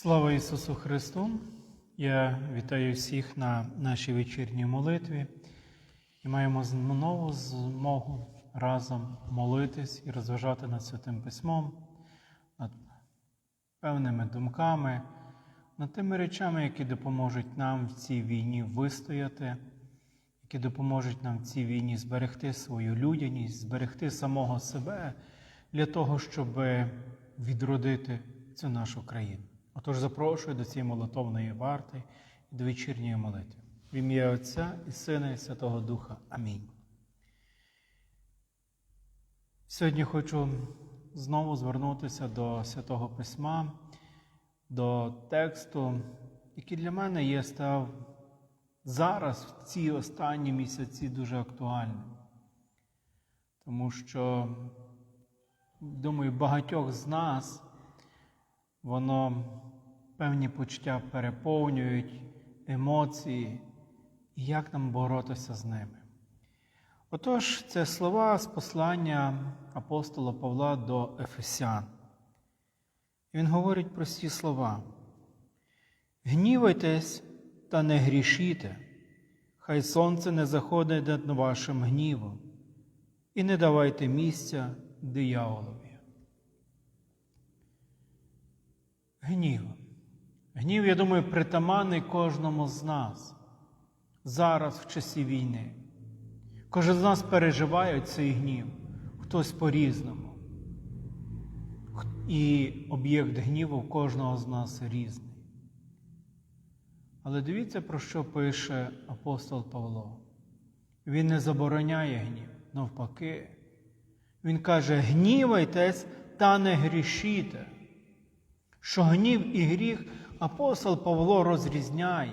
Слава Ісусу Христу! Я вітаю всіх на нашій вечірній молитві і маємо знову змогу разом молитись і розважати над Святим Письмом, над певними думками, над тими речами, які допоможуть нам в цій війні вистояти, які допоможуть нам в цій війні зберегти свою людяність, зберегти самого себе для того, щоб відродити цю нашу країну. Отож, запрошую до цієї молитовної варти і до вечірньої молитви. В ім'я Отця і Сина, і Святого Духа. Амінь. Сьогодні хочу знову звернутися до Святого Письма, до тексту, який для мене є став зараз, в ці останні місяці, дуже актуальним. Тому що, думаю, багатьох з нас воно певні почуття переповнюють, емоції, і як нам боротися з ними. Отож, це слова з послання апостола Павла до Ефесян. Він говорить прості слова. Гнівайтесь та не грішіте, хай сонце не заходить над вашим гнівом, і не давайте місця дияволові. Гнів. Гнів, я думаю, притаманний кожному з нас зараз в часі війни. Кожен з нас переживає цей гнів, хтось по-різному. І об'єкт гніву кожного з нас різний. Але дивіться, про що пише апостол Павло. Він не забороняє гнів, навпаки. Він каже: гнівайтесь та не грішіте що гнів і гріх апостол Павло розрізняє,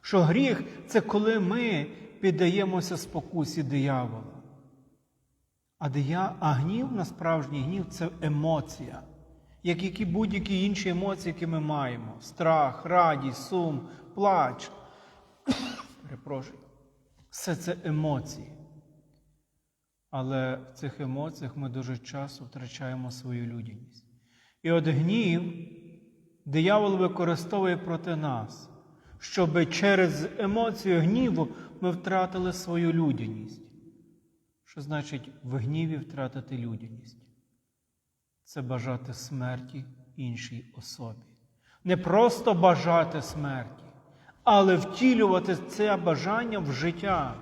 що гріх це коли ми піддаємося спокусі диявола. А, дия... а гнів, на справжній гнів це емоція, як які будь-які інші емоції, які ми маємо: страх, радість, сум, плач. Перепрошую. Все це емоції. Але в цих емоціях ми дуже часто втрачаємо свою людяність. І от гнів диявол використовує проти нас, щоб через емоцію гніву ми втратили свою людяність. Що значить в гніві втратити людяність? Це бажати смерті іншій особі. Не просто бажати смерті, але втілювати це бажання в життя.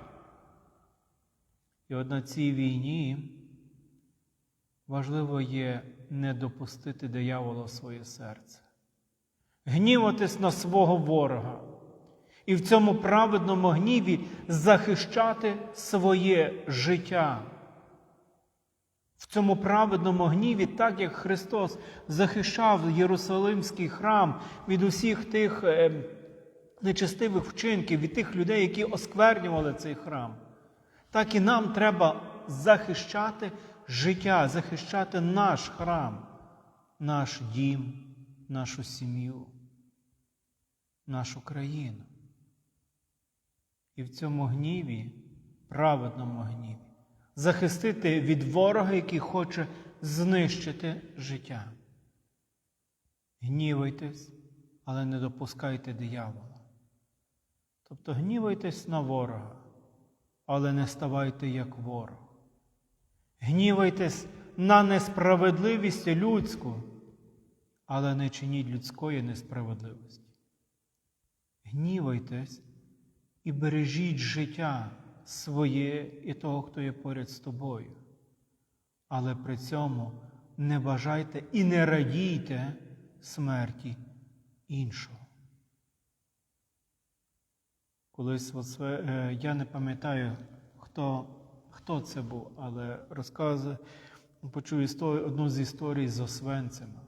І от на цій війні важливо є не допустити диявола в своє серце, гніватись на свого ворога і в цьому праведному гніві захищати своє життя. В цьому праведному гніві, так як Христос захищав Єрусалимський храм від усіх тих е, нечестивих вчинків, від тих людей, які осквернювали цей храм, так і нам треба захищати життя, захищати наш храм, наш дім, нашу сім'ю, нашу країну. І в цьому гніві, праведному гніві, захистити від ворога, який хоче знищити життя. Гнівайтесь, але не допускайте диявола. Тобто гнівайтесь на ворога, але не ставайте як ворог. Гнівайтесь на несправедливість людську, але не чиніть людської несправедливості. Гнівайтесь і бережіть життя своє і того, хто є поряд з тобою. Але при цьому не бажайте і не радійте смерті іншого. Колись е, я не пам'ятаю, хто хто це був, але розказує, почув історію, одну з історій з Освенцима,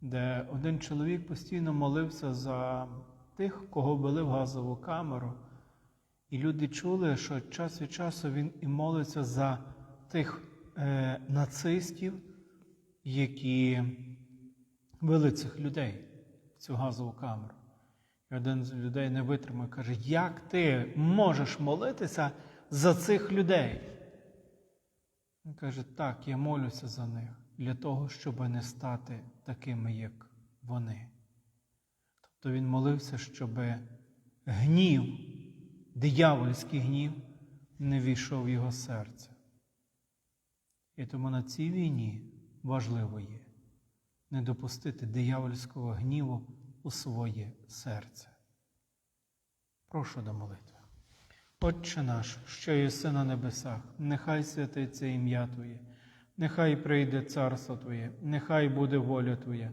де один чоловік постійно молився за тих, кого ввели в газову камеру. І люди чули, що час від часу він і молиться за тих е, нацистів, які вели цих людей в цю газову камеру. І один з людей не витримав каже, як ти можеш молитися за цих людей? Він каже, так, я молюся за них для того, щоб не стати такими, як вони. То він молився, щоб гнів, диявольський гнів не війшов в його серце. І тому на цій війні важливо є не допустити диявольського гніву у своє серце. Прошу до молитви. Отче наш, що єси на небесах, нехай святиться ім'я Твоє, нехай прийде царство Твоє, нехай буде воля Твоя,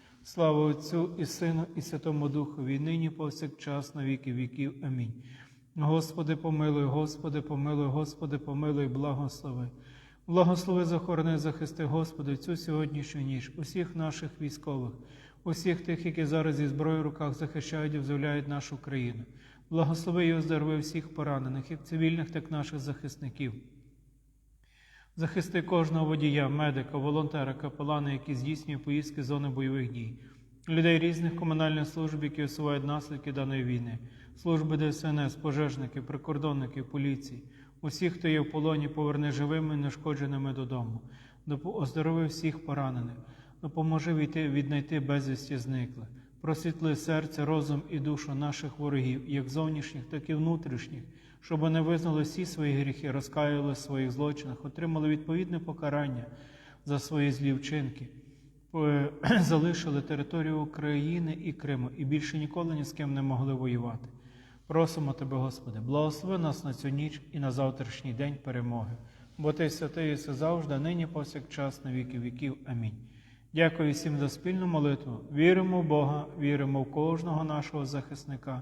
Слава Отцю і Сину, і Святому Духові, нині повсякчас, на віки віків. Амінь. Господи, помилуй, Господи, помилуй, Господи, помилуй, благослови. Благослови, захорони, захисти, Господи, цю сьогоднішню ніч, усіх наших військових, усіх тих, які зараз зі зброєю в руках захищають і визволяють нашу країну. Благослови і оздорови всіх поранених, як цивільних, так і наших захисників. Захисти кожного водія, медика, волонтера, капелана, які здійснює поїздки з зони бойових дій, людей різних комунальних служб, які усувають наслідки даної війни, служби ДСНС, пожежників, прикордонників, поліції, усіх, хто є в полоні, поверни живими і нешкодженими додому. Оздорови всіх поранених, допоможи війти, віднайти безвісті зниклих, просвітли серце, розум і душу наших ворогів, як зовнішніх, так і внутрішніх, щоб вони визнали всі свої гріхи, розкаювали в своїх злочинах, отримали відповідне покарання за свої злі вчинки, залишили територію України і Криму і більше ніколи ні з ким не могли воювати. Просимо Тебе, Господи, благослови нас на цю ніч і на завтрашній день перемоги. Бо Ти святий і все завжди, нині повсякчас, на віки віків. Амінь. Дякую всім за спільну молитву. Віримо в Бога, віримо в кожного нашого захисника